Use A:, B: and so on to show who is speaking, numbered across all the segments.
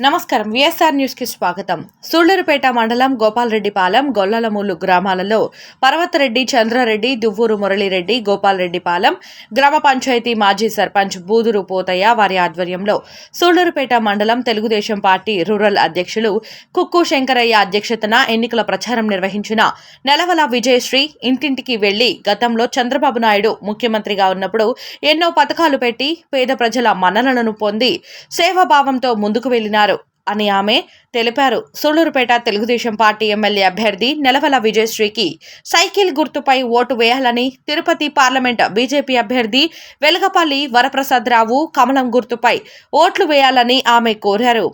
A: నమస్కారం. విఎస్ఆర్ న్యూస్కి స్వాగతం. సూళ్ళూరుపేట మండలం గోపాలరెడ్డిపాలెం గొల్లలమూలు గ్రామాలలో పర్వతరెడ్డి చంద్రారెడ్డి దువ్వూరు మురళిరెడ్డి గోపాలరెడ్డిపాలెం గ్రామ పంచాయతీ మాజీ సర్పంచ్ బూదురు పోతయ్య వారి ఆధ్వర్యంలో సూళ్ళూరుపేట మండలం తెలుగుదేశం పార్టీ రూరల్ అధ్యక్షులు కుక్కు శంకరయ్య అధ్యక్షతన ఎన్నికల ప్రచారం నిర్వహించిన నెలవల విజయశ్రీ ఇంటింటికి వెళ్ళి గతంలో చంద్రబాబు నాయుడు ముఖ్యమంత్రిగా ఉన్నప్పుడు ఎన్నో పథకాలు పెట్టి పేద ప్రజల మన్ననలను పొంది సేవాభావంతో ముందుకు వెళ్ళినారు అని ఆమె తెలిపారు. సూళ్ళూరుపేట తెలుగుదేశం పార్టీ ఎమ్మెల్యే అభ్యర్థి నెలవల విజయశ్రీకి సైకిల్ గుర్తుపై ఓటు వేయాలని తిరుపతి పార్లమెంట్ బీజేపీ అభ్యర్థి వెలగపల్లి వరప్రసాదరావు కమలం గుర్తుపై ఓట్లు వేయాలని ఆమె కోరారు.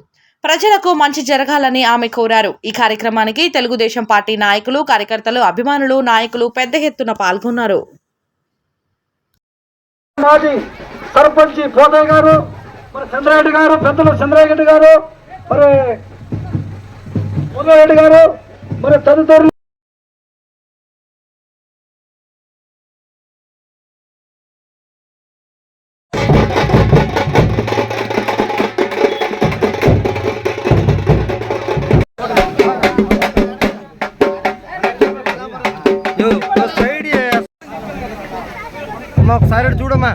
A: ప్రజలకు మంచి జరగాలని ఆమె కోరారు. ఈ కార్యక్రమానికి తెలుగుదేశం పార్టీ నాయకులు కార్యకర్తలు అభిమానులు నాయకులు పెద్ద ఎత్తున పాల్గొన్నారు.
B: మాజీ సర్పంచి గారు చంద్రారెడ్డి గారు పెద్దలు చంద్రారెడ్డి గారు మరి మురళి గారు మరి
C: ఒకసారి చూడమ్మా